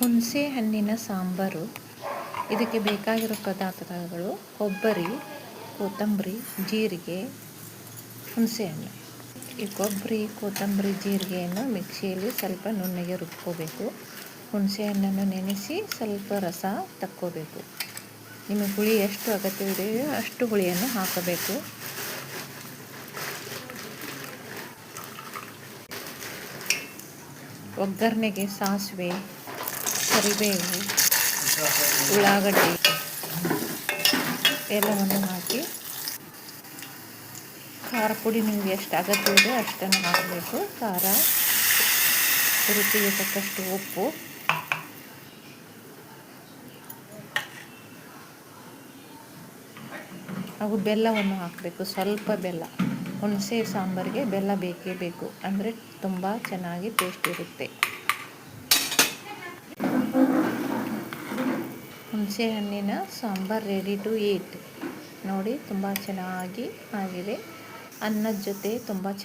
ಹುಣಸೆ ಹಣ್ಣಿನ ಸಾಂಬಾರು. ಇದಕ್ಕೆ ಬೇಕಾಗಿರೋ ಪದಾರ್ಥಗಳು ಕೊಬ್ಬರಿ, ಕೊತ್ತಂಬರಿ, ಜೀರಿಗೆ, ಹುಣಸೆ ಹಣ್ಣು. ಈ ಕೊಬ್ಬರಿ, ಕೊತ್ತಂಬರಿ, ಜೀರಿಗೆಯನ್ನು ಮಿಕ್ಸಿಯಲ್ಲಿ ಸ್ವಲ್ಪ ನುಣ್ಣಗೆ ರುಬ್ಕೋಬೇಕು. ಹುಣಸೆ ಹಣ್ಣನ್ನು ನೆನೆಸಿ ಸ್ವಲ್ಪ ರಸ ತಕ್ಕೋಬೇಕು. ನಿಮಗೆ ಹುಳಿ ಎಷ್ಟು ಅಗತ್ಯವಿದೆಯೋ ಅಷ್ಟು ಹುಳಿಯನ್ನು ಹಾಕಬೇಕು. ಒಗ್ಗರಣೆಗೆ ಸಾಸಿವೆ ಕರಿಬೇವು ಉಳ್ಳಾಗಡ್ಡೆ ಎಲ್ಲವನ್ನು ಹಾಕಿ. ಖಾರ ಪುಡಿ ನಿಮಗೆ ಎಷ್ಟು ಅಗತ್ಯವಿದೆ ಅಷ್ಟನ್ನು ಹಾಕಬೇಕು. ಖಾರ ರುಚಿಗೆ ತಕ್ಕಷ್ಟು ಉಪ್ಪು. ಹಾಗೂ ಬೆಲ್ಲವನ್ನು ಹಾಕಬೇಕು. ಸ್ವಲ್ಪ ಬೆಲ್ಲ. ಹುಣಸೆ ಸಾಂಬಾರಿಗೆ ಬೆಲ್ಲ ಬೇಕೇ ಬೇಕು. ಅಂದರೆ ತುಂಬ ಚೆನ್ನಾಗಿ ಟೇಸ್ಟ್ ಇರುತ್ತೆ. ಹುಣಸೆ ಹಣ್ಣಿನ ಸಾಂಬಾರ್ ರೆಡಿ ಟು ಏಟ್ ನೋಡಿ ತುಂಬ ಚೆನ್ನಾಗಿ ಆಗಿದೆ. ಅನ್ನದ ಜೊತೆ ತುಂಬ